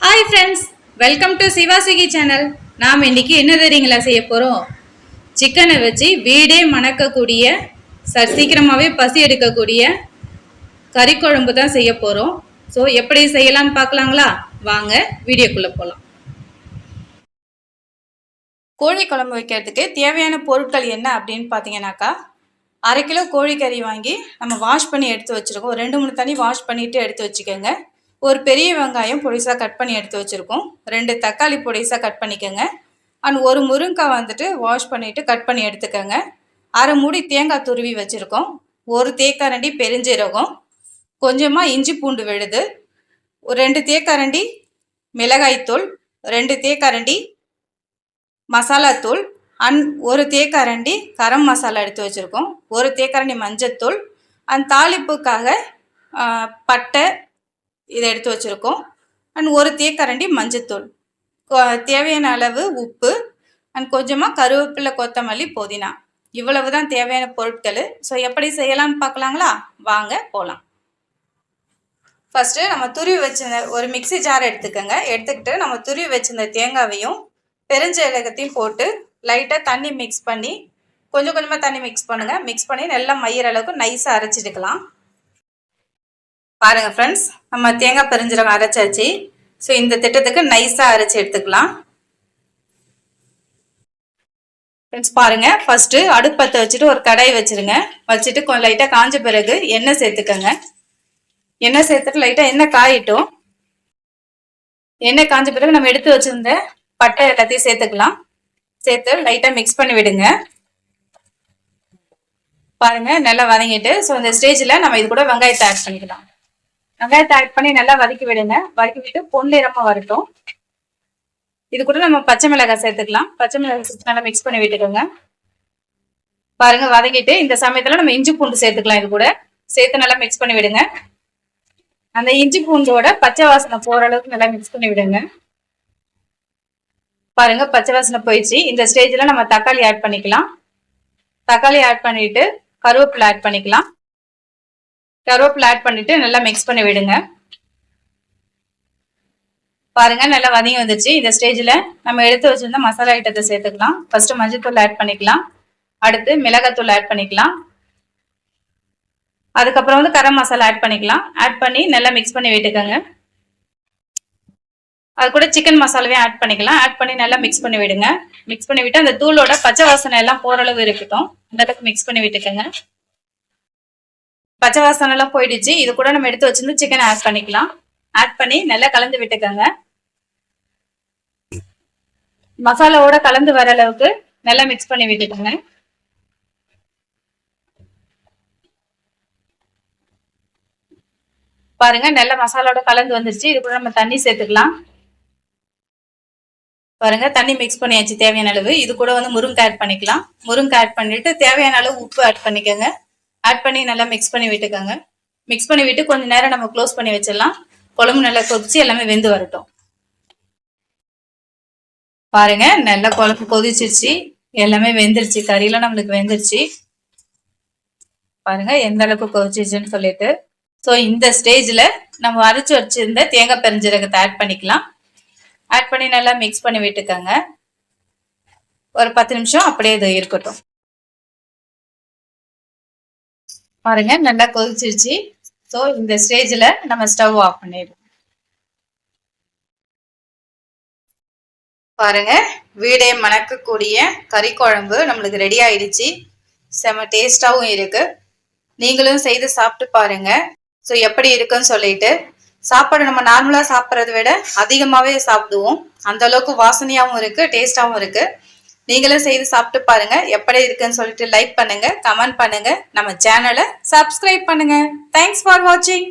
Hi friends welcome to சிவாசிகி channel நாம் இன்றைக்கி என்ன தெரியுங்களா செய்ய போகிறோம் சிக்கனை வச்சு வீடே மணக்கக்கூடிய ச சீக்கிரமாகவே பசி எடுக்கக்கூடிய கறி குழம்பு தான் செய்ய போகிறோம் ஸோ எப்படி செய்யலாம்னு பார்க்கலாங்களா? வாங்க வீடியோக்குள்ளே போகலாம் கோழி குழம்பு வைக்கிறதுக்கு தேவையான பொருட்கள் என்ன அப்படின்னு பார்த்தீங்கன்னாக்கா அரை கிலோ கோழிக்கறி வாங்கி நம்ம வாஷ் பண்ணி எடுத்து வச்சுருக்கோம். ஒரு ரெண்டு மூணு தண்ணி வாஷ் பண்ணிவிட்டு எடுத்து வச்சுக்கோங்க. ஒரு பெரிய வெங்காயம் பொடிசாக கட் பண்ணி எடுத்து வச்சுருக்கோம். ரெண்டு தக்காளி பொடிசாக கட் பண்ணிக்கோங்க. அண்ட் ஒரு முருங்கைக்காய் வந்துட்டு வாஷ் பண்ணிவிட்டு கட் பண்ணி எடுத்துக்கோங்க. அரை மூடி தேங்காய் துருவி வச்சுருக்கோம். ஒரு தேக்கரண்டி பெருஞ்சீரகம் கொஞ்சமாக இஞ்சி பூண்டு விழுது ஒரு ரெண்டு தேக்கரண்டி மிளகாய்த்தூள் ரெண்டு தேக்கரண்டி மசாலாத்தூள் அண்ட் ஒரு தேக்கரண்டி கரம் மசாலா எடுத்து வச்சுருக்கோம். ஒரு தேக்கரண்டி மஞ்சத்தூள் அண்ட் தாளிப்புக்காக பட்டை இதை எடுத்து வச்சுருக்கோம். அண்ட் ஒரு தேக்கரண்டி மஞ்சத்தூள். தேவையான அளவு உப்பு அண்ட் கொஞ்சமாக கருவேப்பிலை கொத்தமல்லி புதினா. இவ்வளவு தான் தேவையான பொருட்கள். ஸோ எப்படி செய்யலாம்னு பார்க்கலாங்களா வாங்க போகலாம் ஃபஸ்ட்டு நம்ம துருவி வச்சிருந்த ஒரு மிக்ஸி ஜார் எடுத்துக்கோங்க. எடுத்துக்கிட்டு நம்ம துருவி வச்சிருந்த தேங்காவையும் பெருஞ்சீரகத்தையும் போட்டு லைட்டாக தண்ணி மிக்ஸ் பண்ணி கொஞ்சம் கொஞ்சமாக தண்ணி மிக்ஸ் பண்ணுங்கள் மிக்ஸ் பண்ணி நல்லா மையிற அளவுக்கு நைஸாக அரைச்சிட்டுக்கலாம். பாருங்கள் ஃப்ரெண்ட்ஸ் நம்ம தேங்காய் பெருஞ்சீரகம் அரைச்சாச்சு. ஸோ இந்த திட்டத்துக்கு நைஸாக அரைச்சி எடுத்துக்கலாம். ஃப்ரெண்ட்ஸ் பாருங்கள் ஃபஸ்ட்டு அடுப்பத்தை வச்சுட்டு ஒரு கடாய் வச்சிருங்க. வச்சுட்டு கொஞ்சம் லைட்டாக காஞ்ச பிறகு எண்ணெய் சேர்த்துக்கோங்க. எண்ணெய் சேர்த்துட்டு லைட்டாக எண்ணெய் காயிட்டும். எண்ணெய் காஞ்ச பிறகு நம்ம எடுத்து வச்சுருந்த பட்டை எல்லாத்தையும் சேர்த்துக்கலாம். சேர்த்து லைட்டாக மிக்ஸ் பண்ணி விடுங்க. பாருங்க நல்லா வதங்கிட்டு ஸோ இந்த ஸ்டேஜில் நம்ம இது கூட வெங்காயத்தை ஆட் பண்ணிக்கலாம். வெங்காயத்தை ஆட் பண்ணி நல்லா வதக்கி விடுங்க. வதக்கி விட்டு பொன்னிறமா வரட்டும். இது கூட நம்ம பச்சை மிளகாய் சேர்த்துக்கலாம். பச்சை மிளகாய் சேர்த்து நல்லா மிக்ஸ் பண்ணி விட்டுக்கோங்க. பாருங்க வதங்கிட்டு இந்த சமயத்தில் நம்ம இஞ்சி பூண்டு சேர்த்துக்கலாம் இது கூட. சேர்த்து நல்லா மிக்ஸ் பண்ணி விடுங்க. அந்த இஞ்சி பூண்டோட பச்சை வாசனை போகிற அளவுக்கு நல்லா மிக்ஸ் பண்ணி விடுங்க. பாருங்க பச்சை வாசனை போயிடுச்சு. இந்த ஸ்டேஜில் நம்ம தக்காளி ஆட் பண்ணிக்கலாம். தக்காளி ஆட் பண்ணிட்டு கருவேப்பிலை ஆட் பண்ணிக்கலாம். கருவேப்பிலை ஆட் பண்ணிட்டு நல்லா மிக்ஸ் பண்ணி விடுங்க. பாருங்க நல்லா வதங்கி வந்துச்சு இந்த ஸ்டேஜில் நம்ம எடுத்து வச்சிருந்த மசாலா ஐட்டத்தை சேர்த்துக்கலாம். ஃபர்ஸ்ட் மஞ்சத்தூள் ஆட் பண்ணிக்கலாம். அடுத்து மிளகாத்தூள் ஆட் பண்ணிக்கலாம். அதுக்கப்புறம் வந்து கரம் மசாலா ஆட் பண்ணிக்கலாம். ஆட் பண்ணி நல்லா மிக்ஸ் பண்ணி விட்டுக்கோங்க. அது கூட சிக்கன் மசாலாவையும் ஆட் பண்ணிக்கலாம். ஆட் பண்ணி நல்லா மிக்ஸ் பண்ணி விடுங்க. மிக்ஸ் பண்ணி விட்டு அந்த தூளோட பச்சை வாசனை எல்லாம் போற அளவு இருக்கட்டும். அந்த அளவுக்கு மிக்ஸ் பண்ணி விட்டுக்கோங்க. பச்சை வாசனை எல்லாம் போயிடுச்சு. இது கூட நம்ம எடுத்து வச்சிருந்து சிக்கன் ஆட் பண்ணிக்கலாம். ஆட் பண்ணி நல்லா கலந்து விட்டுக்கோங்க. மசாலாவோட கலந்து வர அளவுக்கு நல்லா மிக்ஸ் பண்ணி விட்டுக்கோங்க. பாருங்க நல்ல மசாலாவோட கலந்து வந்துருச்சு. இது கூட நம்ம தண்ணி சேர்த்துக்கலாம். பாருங்க தண்ணி மிக்ஸ் பண்ணியாச்சு தேவையான அளவு. இது கூட வந்து முருங்கை ஆட் பண்ணிக்கலாம். முருங்கை ஆட் பண்ணிட்டு தேவையான அளவு உப்பு ஆட் பண்ணிக்கோங்க. ஆட் பண்ணி நல்லா மிக்ஸ் பண்ணி விட்டுக்கோங்க. மிக்ஸ் பண்ணி விட்டு கொஞ்ச நேரம் நம்ம க்ளோஸ் பண்ணி வச்சிடலாம். குழம்பு நல்லா கொதிச்சு எல்லாமே வெந்து வரட்டும். பாருங்க நல்லா குழம்பு கொதிச்சிருச்சு. எல்லாமே வெந்துருச்சு. கறியெல்லாம் நம்மளுக்கு வெந்துருச்சு. பாருங்க எந்த அளவுக்கு கொதிச்சிருச்சுன்னு சொல்லிட்டு. ஸோ இந்த ஸ்டேஜில் நம்ம அரைச்சி வச்சிருந்த தேங்காய் பெருஞ்சீரகத்தை ஆட் பண்ணிக்கலாம். ஆட் பண்ணி நல்லா மிக்ஸ் பண்ணி விட்டுக்கோங்க. ஒரு பத்து நிமிஷம் அப்படியே இது இருக்கட்டும். பாருங்க நல்லா கொதிச்சிருச்சு. ஸோ இந்த ஸ்டேஜில் நம்ம ஸ்டவ் ஆஃப் பண்ணிடுவோம். பாருங்க வீடே மணக்கக்கூடிய கறி குழம்பு நம்மளுக்கு ரெடி ஆயிடுச்சு. செம டேஸ்டாகவும் இருக்கு. நீங்களும் செய்து சாப்பிட்டு பாருங்க. ஸோ எப்படி இருக்குன்னு சொல்லிட்டு சாப்பாடு நம்ம நார்மலாக சாப்பிட்றத விட அதிகமாகவே சாப்பிடுவோம். அந்த அளவுக்கு வாசனையாகவும் இருக்கு டேஸ்டாகவும் இருக்கு. நீங்களும் செய்து சாப்பிட்டு பாருங்க. எப்படி இருக்குன்னு சொல்லிட்டு லைக் பண்ணுங்க கமெண்ட் பண்ணுங்க. நம்ம சேனலை சப்ஸ்கிரைப் பண்ணுங்க. தேங்க்ஸ் ஃபார் வாட்சிங்